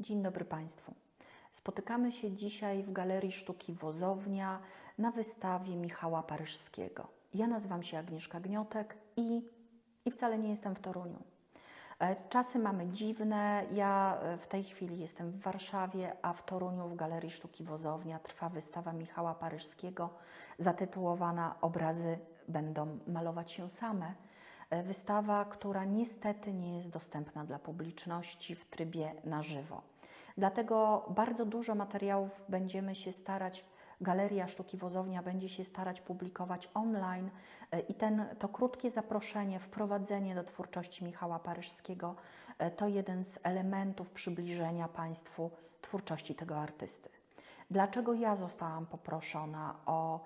Dzień dobry Państwu. Spotykamy się dzisiaj w Galerii Sztuki Wozownia na wystawie Michała Paryżskiego. Ja nazywam się Agnieszka Gniotek i, i wcale nie jestem w Toruniu. E, Czasy mamy dziwne. Ja e, w tej chwili jestem w Warszawie, a w Toruniu w Galerii Sztuki Wozownia trwa wystawa Michała Paryżskiego zatytułowana Obrazy będą malować się same. E, Wystawa, która niestety nie jest dostępna dla publiczności w trybie na żywo. Dlatego bardzo dużo materiałów będziemy się starać, Galeria Sztuki Wozownia będzie się starać publikować online e, i ten, to krótkie zaproszenie, wprowadzenie do twórczości Michała Paryżskiego e, to jeden z elementów przybliżenia Państwu twórczości tego artysty. Dlaczego ja zostałam poproszona o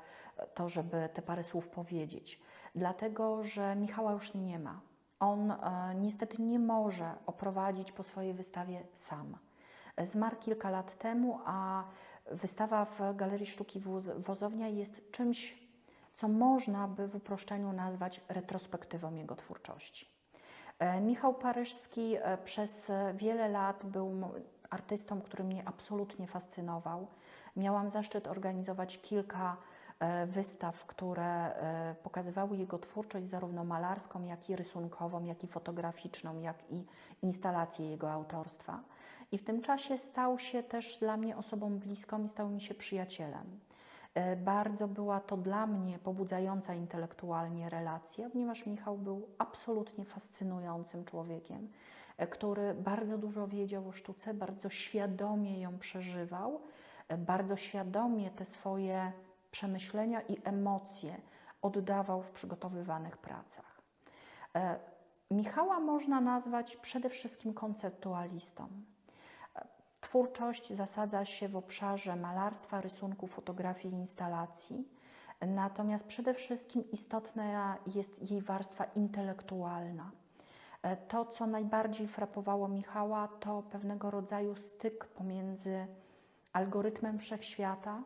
to, żeby te parę słów powiedzieć? Dlatego, że Michała już nie ma. On e, niestety nie może oprowadzić po swojej wystawie sam. Zmarł kilka lat temu, a wystawa w Galerii Sztuki Woz- Wozownia jest czymś, co można by w uproszczeniu nazwać retrospektywą jego twórczości. E, Michał Paryżski e, przez wiele lat był artystą, który mnie absolutnie fascynował. Miałam zaszczyt organizować kilka e, wystaw, które e, pokazywały jego twórczość zarówno malarską, jak i rysunkową, jak i fotograficzną, jak i instalacje jego autorstwa. I w tym czasie stał się też dla mnie osobą bliską i stał mi się przyjacielem. E, Bardzo była to dla mnie pobudzająca intelektualnie relacja, ponieważ Michał był absolutnie fascynującym człowiekiem, który bardzo dużo wiedział o sztuce, bardzo świadomie ją przeżywał, e, bardzo świadomie te swoje przemyślenia i emocje oddawał w przygotowywanych pracach. E, Michała można nazwać przede wszystkim konceptualistą. Twórczość zasadza się w obszarze malarstwa, rysunku, fotografii i instalacji. Natomiast przede wszystkim istotna jest jej warstwa intelektualna. E, To, co najbardziej frapowało Michała, to pewnego rodzaju styk pomiędzy algorytmem wszechświata,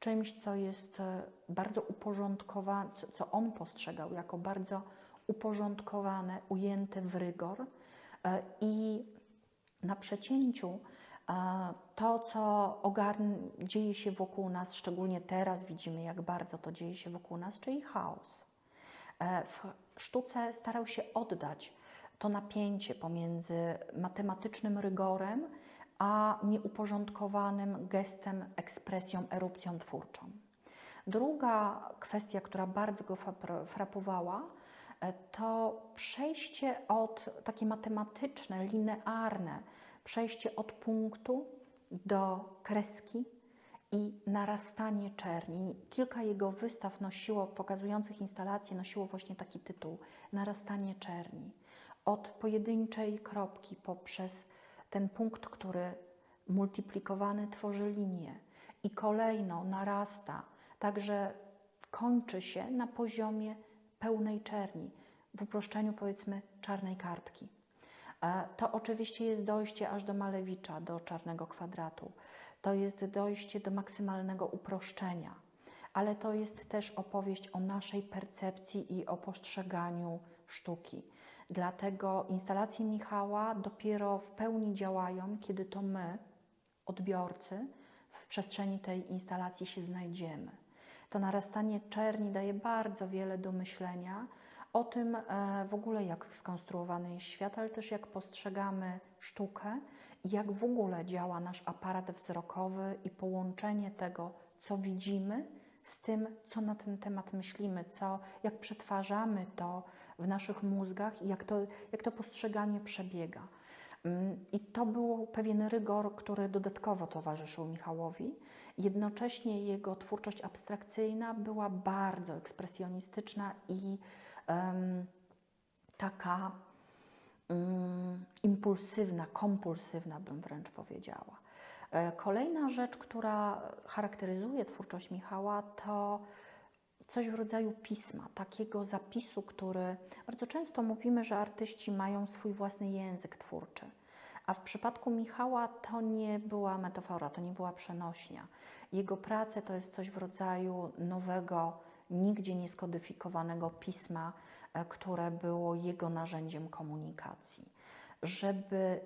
czymś, co jest e, bardzo uporządkowane, co- on postrzegał jako bardzo uporządkowane, ujęte w rygor e, i na przecięciu to, co ogarn- dzieje się wokół nas, szczególnie teraz widzimy, jak bardzo to dzieje się wokół nas, czyli chaos. W sztuce starał się oddać to napięcie pomiędzy matematycznym rygorem a nieuporządkowanym gestem, ekspresją, erupcją twórczą. Druga kwestia, która bardzo go frapowała, e, to przejście od takie matematyczne, linearne, przejście od punktu do kreski i narastanie czerni. Kilka jego wystaw nosiło, pokazujących instalacje, nosiło właśnie taki tytuł Narastanie czerni. Od pojedynczej kropki poprzez ten punkt, który multiplikowany tworzy linię i kolejno narasta, także kończy się na poziomie pełnej czerni, w uproszczeniu powiedzmy czarnej kartki. E, To oczywiście jest dojście aż do Malewicza, do czarnego kwadratu. To jest dojście do maksymalnego uproszczenia, ale to jest też opowieść o naszej percepcji i o postrzeganiu sztuki. Dlatego instalacje Michała dopiero w pełni działają, kiedy to my, odbiorcy, w przestrzeni tej instalacji się znajdziemy. To narastanie czerni daje bardzo wiele do myślenia o tym e, w ogóle, jak skonstruowany jest świat, ale też jak postrzegamy sztukę i jak w ogóle działa nasz aparat wzrokowy i połączenie tego, co widzimy, z tym, co na ten temat myślimy, co, jak przetwarzamy to w naszych mózgach i jak to, jak to postrzeganie przebiega. Mm, I to był pewien rygor, który dodatkowo towarzyszył Michałowi. Jednocześnie jego twórczość abstrakcyjna była bardzo ekspresjonistyczna i em, taka mm, impulsywna, kompulsywna, bym wręcz powiedziała. E, Kolejna rzecz, która charakteryzuje twórczość Michała, to coś w rodzaju pisma, takiego zapisu, który bardzo często mówimy, że artyści mają swój własny język twórczy. A w przypadku Michała to nie była metafora, to nie była przenośnia. Jego prace to jest coś w rodzaju nowego, nigdzie nieskodyfikowanego pisma, e, które było jego narzędziem komunikacji. Żeby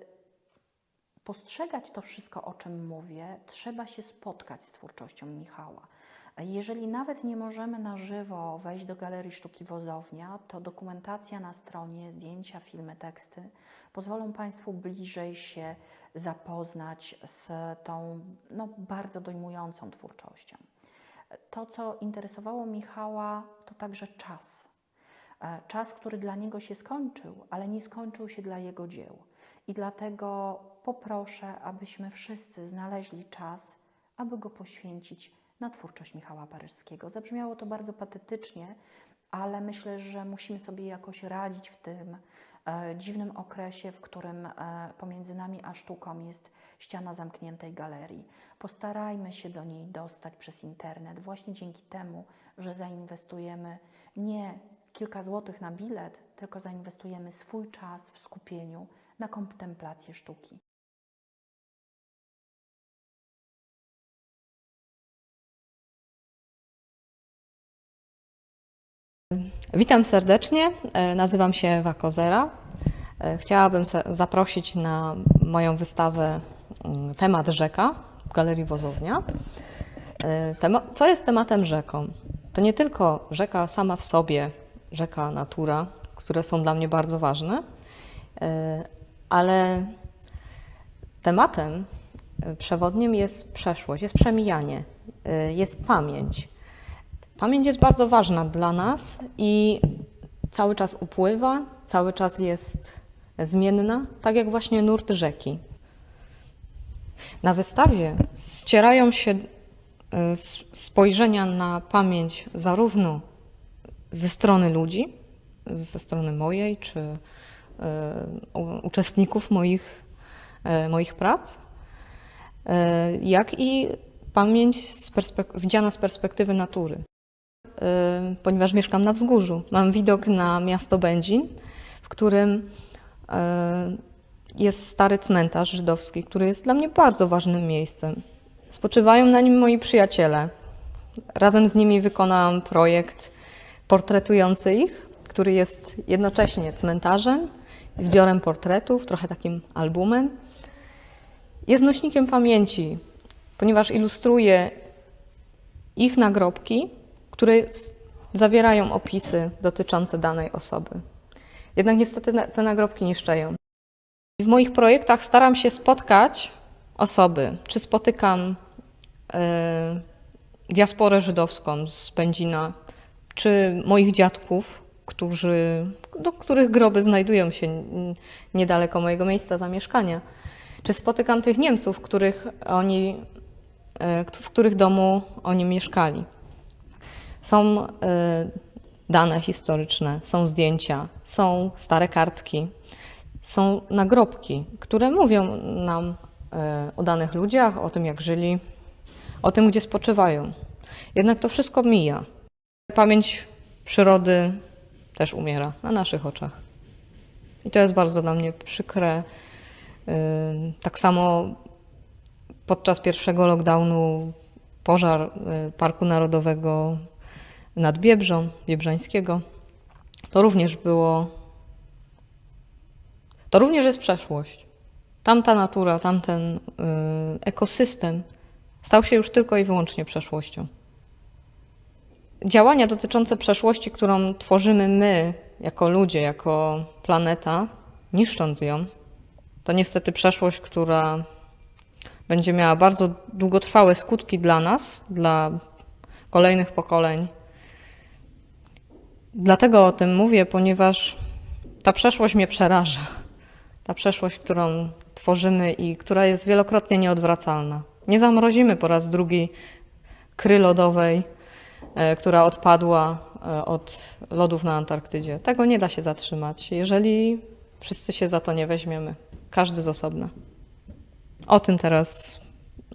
postrzegać to wszystko, o czym mówię, trzeba się spotkać z twórczością Michała. Jeżeli nawet nie możemy na żywo wejść do Galerii Sztuki Wozownia, to dokumentacja na stronie, zdjęcia, filmy, teksty pozwolą Państwu bliżej się zapoznać z tą no, bardzo dojmującą twórczością. To, co interesowało Michała, to także czas. E, Czas, który dla niego się skończył, ale nie skończył się dla jego dzieł. I dlatego poproszę, abyśmy wszyscy znaleźli czas, aby go poświęcić na twórczość Michała Paryżskiego. Zabrzmiało to bardzo patetycznie, ale myślę, że musimy sobie jakoś radzić w tym e, dziwnym okresie, w którym e, pomiędzy nami a sztuką jest ściana zamkniętej galerii. Postarajmy się do niej dostać przez internet, właśnie dzięki temu, że zainwestujemy nie kilka złotych na bilet, tylko zainwestujemy swój czas w skupieniu na kontemplację sztuki. Witam serdecznie, e, nazywam się Ewa Kozera. E, Chciałabym zaprosić na moją wystawę mm, temat rzeka w Galerii Wozownia. E, co jest tematem rzeką? To nie tylko rzeka sama w sobie, rzeka, natura, które są dla mnie bardzo ważne, ale tematem przewodnim jest przeszłość, jest przemijanie, jest pamięć. Pamięć jest bardzo ważna dla nas i cały czas upływa, cały czas jest zmienna, tak jak właśnie nurt rzeki. Na wystawie ścierają się y, spojrzenia na pamięć zarówno ze strony ludzi, ze strony mojej czy y, uczestników moich, y, moich prac, jak i pamięć z widziana z perspektywy natury ponieważ mieszkam na wzgórzu. Mam widok na miasto Będzin, w którym y, jest stary cmentarz żydowski, który jest dla mnie bardzo ważnym miejscem. Spoczywają na nim moi przyjaciele. Razem z nimi wykonałam projekt portretujący ich, który jest jednocześnie cmentarzem, zbiorem portretów, trochę takim albumem. Jest nośnikiem pamięci, ponieważ ilustruje ich nagrobki, które zawierają opisy dotyczące danej osoby. Jednak niestety te nagrobki niszczeją. W moich projektach staram się spotkać osoby, czy spotykam e, diasporę żydowską z Będzina, czy moich dziadków, którzy, do których groby znajdują się niedaleko mojego miejsca zamieszkania. Czy spotykam tych Niemców, których oni, e, w których domu oni mieszkali. Są y, dane historyczne, są zdjęcia, są stare kartki, są nagrobki, które mówią nam y, o danych ludziach, o tym, jak żyli, o tym, gdzie spoczywają. Jednak to wszystko mija. Pamięć przyrody też umiera na naszych oczach. I to jest bardzo dla mnie przykre. Y, Tak samo podczas pierwszego lockdownu pożar Parku Narodowego nad Biebrzą, Biebrzańskiego. To również było. To również jest przeszłość. Tamta natura, tamten y, ekosystem stał się już tylko i wyłącznie przeszłością. Działania dotyczące przeszłości, którą tworzymy my, jako ludzie, jako planeta, niszcząc ją, to niestety przeszłość, która będzie miała bardzo długotrwałe skutki dla nas, dla kolejnych pokoleń. Dlatego o tym mówię, ponieważ ta przeszłość mnie przeraża. Ta przeszłość, którą tworzymy i która jest wielokrotnie nieodwracalna. Nie zamrozimy po raz drugi kry lodowej, e, która odpadła e, od lodów na Antarktydzie. Tego nie da się zatrzymać, jeżeli wszyscy się za to nie weźmiemy. Każdy z osobna. O tym teraz,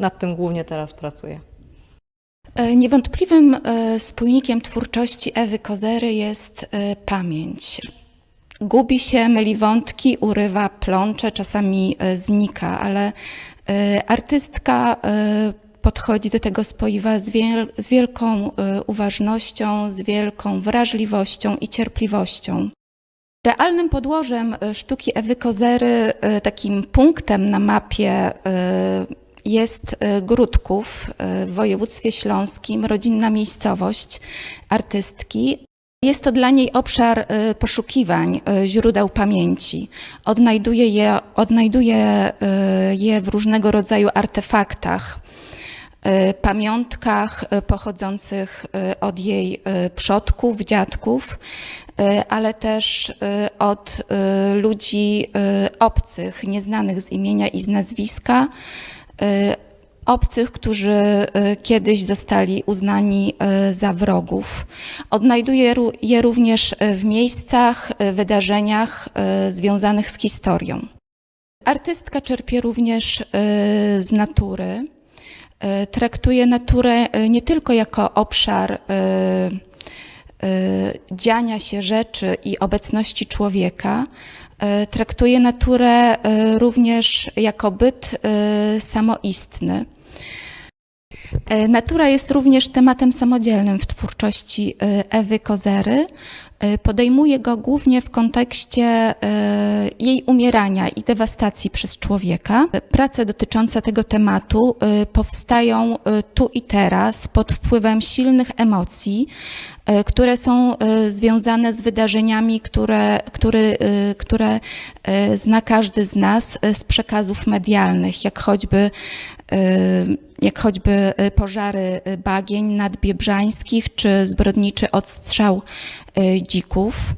nad tym głównie teraz pracuję. E, Niewątpliwym e, spójnikiem twórczości Ewy Kozery jest e, pamięć. Gubi się, myli wątki, urywa, plącze, czasami znika, ale artystka podchodzi do tego spoiwa z, wiel, z wielką uważnością, z wielką wrażliwością i cierpliwością. Realnym podłożem sztuki Ewy Kozery, takim punktem na mapie jest e, Gródków e, w województwie śląskim, rodzinna miejscowość artystki. Jest to dla niej obszar e, poszukiwań źródeł pamięci. Odnajduje je, odnajduje je w różnego rodzaju artefaktach, pamiątkach pochodzących od jej przodków, dziadków, ale też od ludzi obcych, nieznanych z imienia i z nazwiska, obcych, którzy e, kiedyś zostali uznani e, za wrogów. Odnajduje je również w miejscach, wydarzeniach związanych z historią. Artystka czerpie również z natury. Traktuje naturę nie tylko jako obszar dziania się rzeczy i obecności człowieka, traktuje naturę e, również jako byt e, samoistny. E, Natura jest również tematem samodzielnym w twórczości e, Ewy Kozery. E, Podejmuje go głównie w kontekście e, jej umierania i dewastacji przez człowieka. Prace dotyczące tego tematu e, powstają e, tu i teraz pod wpływem silnych emocji, e, które są e, związane z wydarzeniami, które, który, e, które e, zna każdy z nas e, z przekazów medialnych, jak choćby e, jak choćby e, pożary e, bagień nadbiebrzańskich czy zbrodniczy odstrzał e, dzików.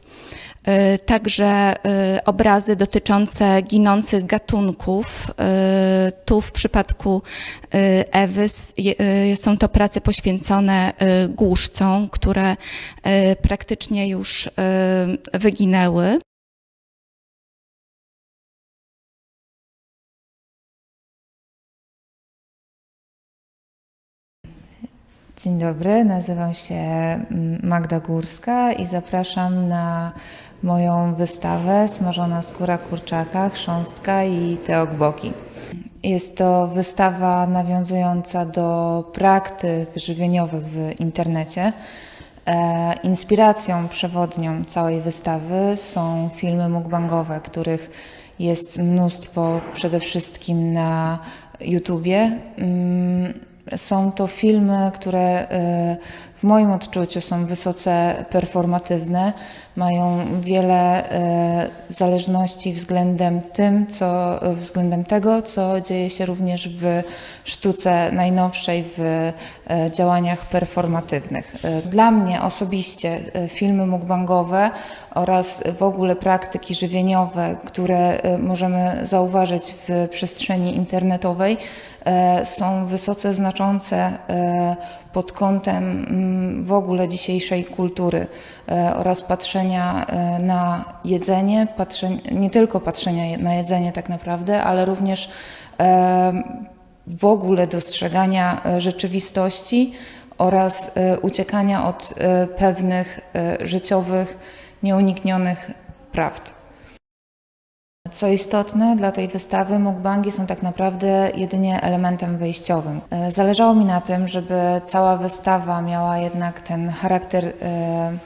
E, Także e, obrazy dotyczące ginących gatunków. E, Tu w przypadku Ewy są to prace poświęcone głuszcom, które praktycznie już wyginęły. Dzień dobry, nazywam się mm, Magda Górska i zapraszam na moją wystawę Smażona skóra kurczaka, chrząstka i te ogboki. Jest to wystawa nawiązująca do praktyk żywieniowych w internecie. E, inspiracją przewodnią całej wystawy są filmy mukbangowe, których jest mnóstwo przede wszystkim na YouTubie. Mm, Są to filmy, które e, w moim odczuciu są wysoce performatywne, mają wiele e, zależności względem tym, co, względem tego, co dzieje się również w sztuce najnowszej, w e, działaniach performatywnych. E, Dla mnie osobiście filmy mukbangowe oraz w ogóle praktyki żywieniowe, które możemy zauważyć w przestrzeni internetowej, są wysoce znaczące pod kątem mm, w ogóle dzisiejszej kultury oraz patrzenia e, na jedzenie, patrzenia, nie tylko patrzenia na jedzenie tak naprawdę, ale również e, w ogóle dostrzegania e, rzeczywistości oraz uciekania od pewnych życiowych, nieuniknionych prawd. Co istotne, dla tej wystawy mukbangi są tak naprawdę jedynie elementem wyjściowym. Zależało mi na tym, żeby cała wystawa miała jednak ten charakter e,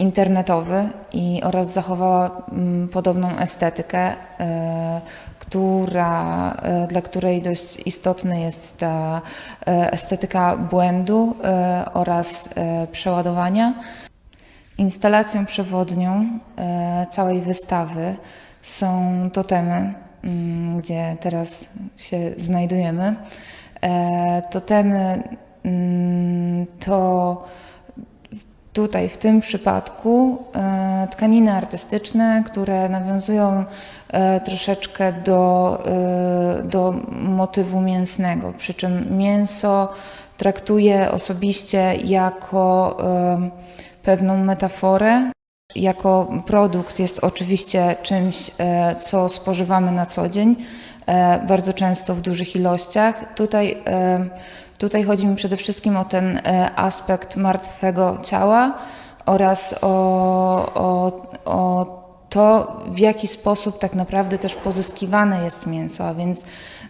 internetowy i oraz zachowała mm, podobną estetykę, e, która, e, dla której dość istotny jest ta e, estetyka błędu oraz przeładowania. Instalacją przewodnią całej wystawy są totemy, mm, gdzie teraz się znajdujemy. Totemy mm, to tutaj w tym przypadku e, tkaniny artystyczne, które nawiązują e, troszeczkę do, e, do motywu mięsnego, przy czym mięso traktuję osobiście jako pewną metaforę. Jako produkt jest oczywiście czymś, co spożywamy na co dzień, bardzo często w dużych ilościach. Tutaj, e, tutaj chodzi mi przede wszystkim o ten e, aspekt martwego ciała oraz o, o, o to, w jaki sposób tak naprawdę też pozyskiwane jest mięso, a więc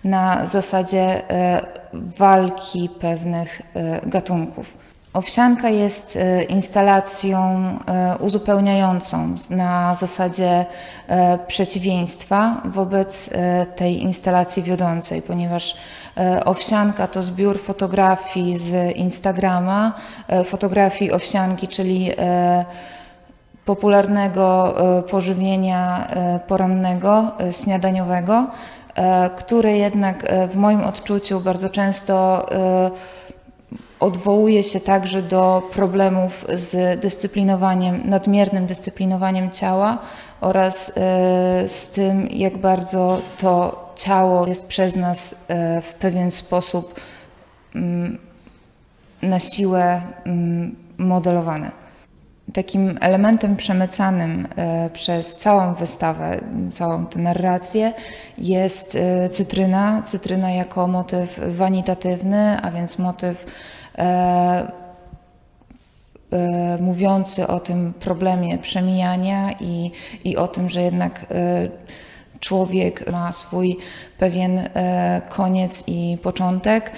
na zasadzie e, walki pewnych e, gatunków. Owsianka jest e, instalacją e, uzupełniającą na zasadzie e, przeciwieństwa wobec tej instalacji wiodącej, ponieważ owsianka to zbiór fotografii z Instagrama, fotografii owsianki, czyli popularnego pożywienia porannego, śniadaniowego, które jednak w moim odczuciu bardzo często odwołuje się także do problemów z dyscyplinowaniem, nadmiernym dyscyplinowaniem ciała oraz e, z tym, jak bardzo to ciało jest przez nas e, w pewien sposób mm, na siłę mm, modelowane. Takim elementem przemycanym e, przez całą wystawę, całą tę narrację jest cytryna. Cytryna jako motyw wanitatywny, a więc motyw mówiący o tym problemie przemijania i, i o tym, że jednak e, człowiek ma swój pewien e, koniec i początek.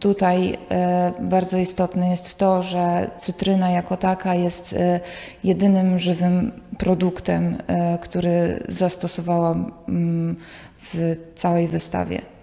Tutaj e, bardzo istotne jest to, że cytryna jako taka jest e, jedynym żywym produktem, e, który zastosowałam mm, w całej wystawie.